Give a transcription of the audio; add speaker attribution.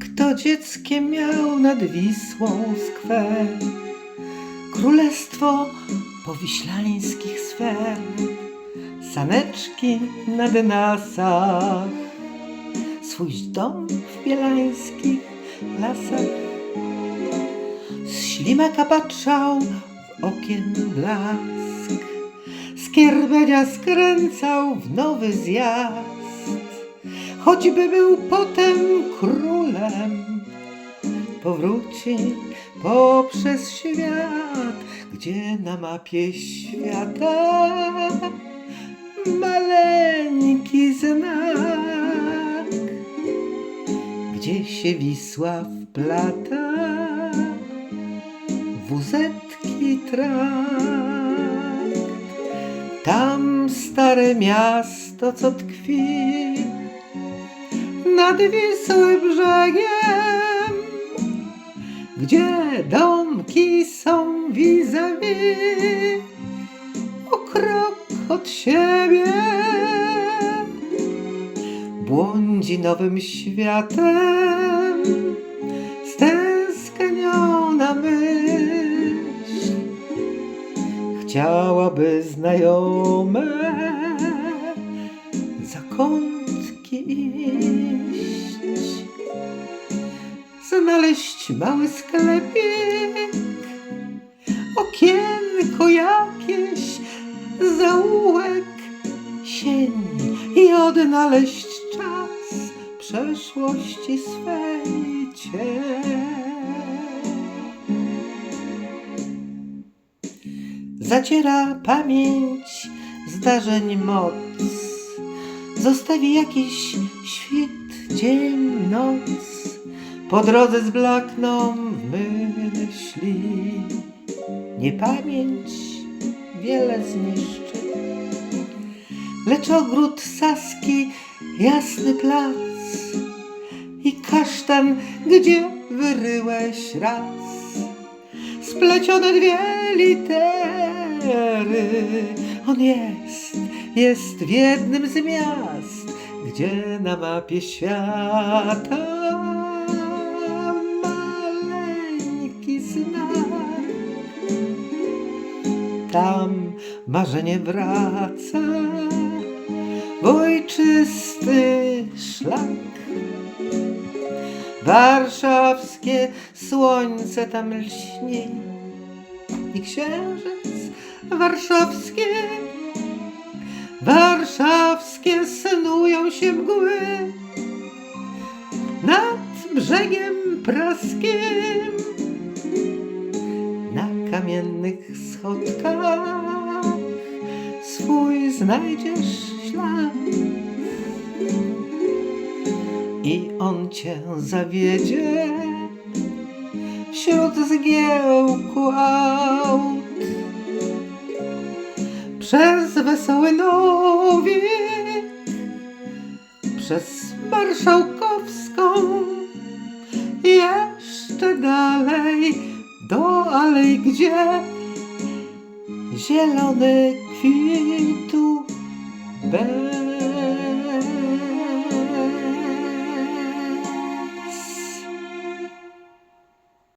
Speaker 1: Kto dzieckiem miał nad Wisłą skwer, królestwo powiślańskich sfer, saneczki nad nasach, swój dom w bielańskich lasach. Ślimaka patrzał w okien blask, z kierbenia skręcał w nowy zjazd. Choćby był potem królem, powróci poprzez świat, gdzie na mapie świata maleńki znak, gdzie się Wisła wplata, wuzetki trakt. Tam stare miasto, co tkwi nad Wisły brzegiem, gdzie domki są vis-a-vis, o krok od siebie. Błądzi nowym światem Chciałaby znajome zakątki iść, znaleźć mały sklepik, okienko jakieś, zaułek, sień i odnaleźć czas przeszłości swej cień. Zaciera pamięć zdarzeń moc, zostawi jakiś świt, dzień, noc. Po drodze zblakną myśli, niepamięć wiele zniszczy. Lecz ogród Saski, jasny plac i kasztan, gdzie wyryłeś raz splecione dwie litery. On jest, jest w jednym z miast, gdzie na mapie świata maleńki znak. Tam marzenie wraca ojczysty szlak. Warszawskie słońce tam lśni i księżyc warszawskie, warszawskie snują się mgły nad brzegiem praskiem, na kamiennych schodkach swój znajdziesz ślad. I on cię zawiedzie wśród zgiełku aut przez wesoły nowiek przez marszałkowską jeszcze dalej do alej gdzie zielony kwitu będzie